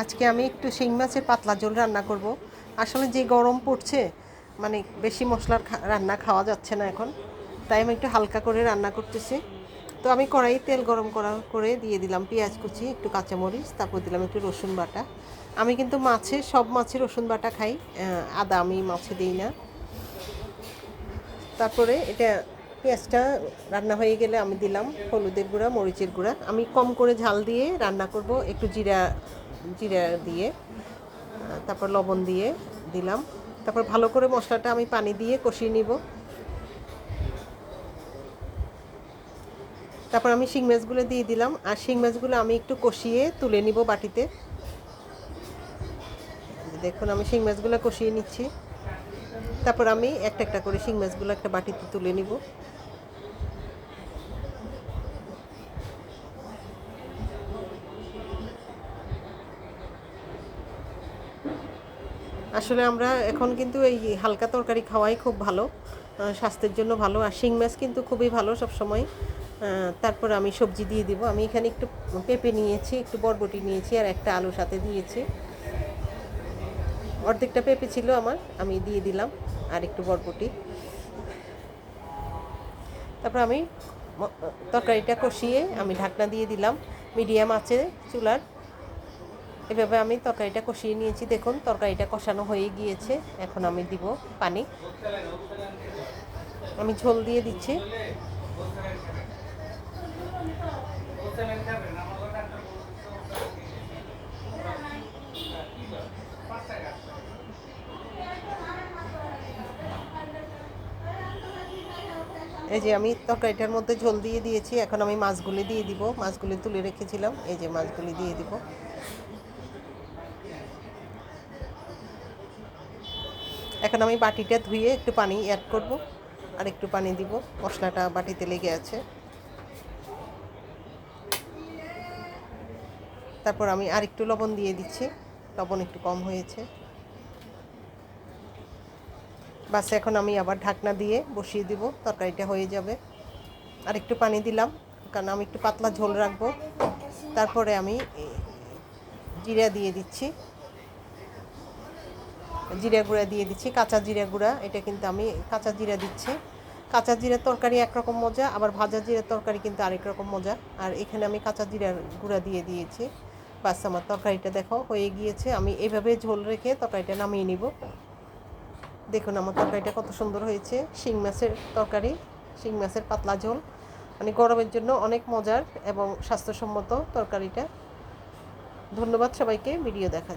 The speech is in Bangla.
আজকে আমি একটু শিং মাছের পাতলা ঝোল রান্না করব। আসলে যে গরম পড়ছে মানে বেশি মশলার রান্না খাওয়া যাচ্ছে না এখন। তাই আমি একটু হালকা করে রান্না করতেছি। তো আমি কড়াই তেল গরম করা, করে দিয়ে দিলাম পেঁয়াজ কুচি, একটু কাঁচামরিচ, তারপর দিলাম একটু রসুন বাটা। আমি কিন্তু মাছে, সব মাছে রসুন বাটা খাই আদা আমি মাছে দিই না। তারপরে এটা পেঁয়াজটা রান্না হয়ে গেলে আমি দিলাম হলুদের গুঁড়া, মরিচের গুঁড়া। আমি কম করে ঝাল দিয়ে রান্না করব, একটু জিরা জিরা দিয়ে তারপর লবণ দিয়ে দিলাম। তারপর ভালো করে মশলাটা আমি পানি দিয়ে কষিয়ে নিব। তারপর আমি শিং মাছগুলো দিয়ে দিলাম। আর শিং মাছগুলো আমি একটু কষিয়ে তুলে নিব বাটিতে। দেখুন, আমি শিং মাছগুলো কষিয়ে নিচ্ছি। তারপর আমি একটা একটা করে শিং মাছগুলো একটা বাটিতে তুলে নিব। আসলে আমরা এখন কিন্তু এই হালকা তরকারি খাওয়াই খুব ভালো স্বাস্থ্যের জন্য ভালো, আর শিং মাছ কিন্তু খুবই ভালো সব সময় তারপর আমি সবজি দিয়ে দিব। আমি এখানে একটু পেঁপে নিয়েছি, একটু বরবটি নিয়েছি, আর একটা আলু সাথে দিয়েছি। অর্ধেকটা পেঁপে ছিল আমার, আমি দিয়ে দিলাম, আর একটু বরবটি। তারপর আমি তরকারিটা কষিয়ে আমি ঢাকনা দিয়ে দিলাম। মিডিয়াম আছে চুলার। এভাবে আমি তরকারিটা কষিয়ে নিয়েছি। দেখুন, তরকারিটা কষানো হয়ে গিয়েছে। এখন আমি দিব পানি। আমি ঝোল দিয়ে দিচ্ছি। এই যে আমি তরকারিটার মধ্যে ঝোল দিয়ে দিয়েছি। এখন আমি মাছগুলি দিয়ে দিব। মাছগুলি তুলে রেখেছিলাম। এই যে মাছগুলি দিয়ে দিব। এখন আমি বাটিটা ধুয়ে একটু পানি অ্যাড করব আর একটু পানি দিব। মশলাটা বাটিতে লেগে আছে। তারপর আমি আর একটু লবণ দিয়ে দিচ্ছি। লবণ একটু কম হয়েছে। বাস, এখন আমি আবার ঢাকনা দিয়ে বসিয়ে দিব। তরকারিটা হয়ে যাবে। আর একটু পানি দিলাম, কারণ আমি একটু পাতলা ঝোল রাখব। তারপরে আমি জিরা দিয়ে দিচ্ছি। জিরা গুঁড়া দিয়ে দিচ্ছি, কাঁচা জিরা গুঁড়া, এটা কিন্তু আমি কাঁচা জিরা দিচ্ছি। কাঁচা জিরার তরকারি একরকম মজা, আবার ভাজা জিরার তরকারি কিন্তু আরেক রকম মজা। আর এখানে আমি কাঁচা জিরার গুঁড়া দিয়ে দিয়েছি। বাস, আমার তরকারিটা দেখো, হয়ে গিয়েছে। আমি এভাবে ঝোল রেখে তরকারিটা নামিয়ে নিব। দেখুন, আমার তরকারিটা কত সুন্দর হয়েছে। শিং মাছের তরকারি, শিং মাছের পাতলা ঝোল। মানে গরমের জন্য অনেক মজার এবং স্বাস্থ্যসম্মত তরকারিটা। ধন্যবাদ সবাইকে, ভিডিও দেখা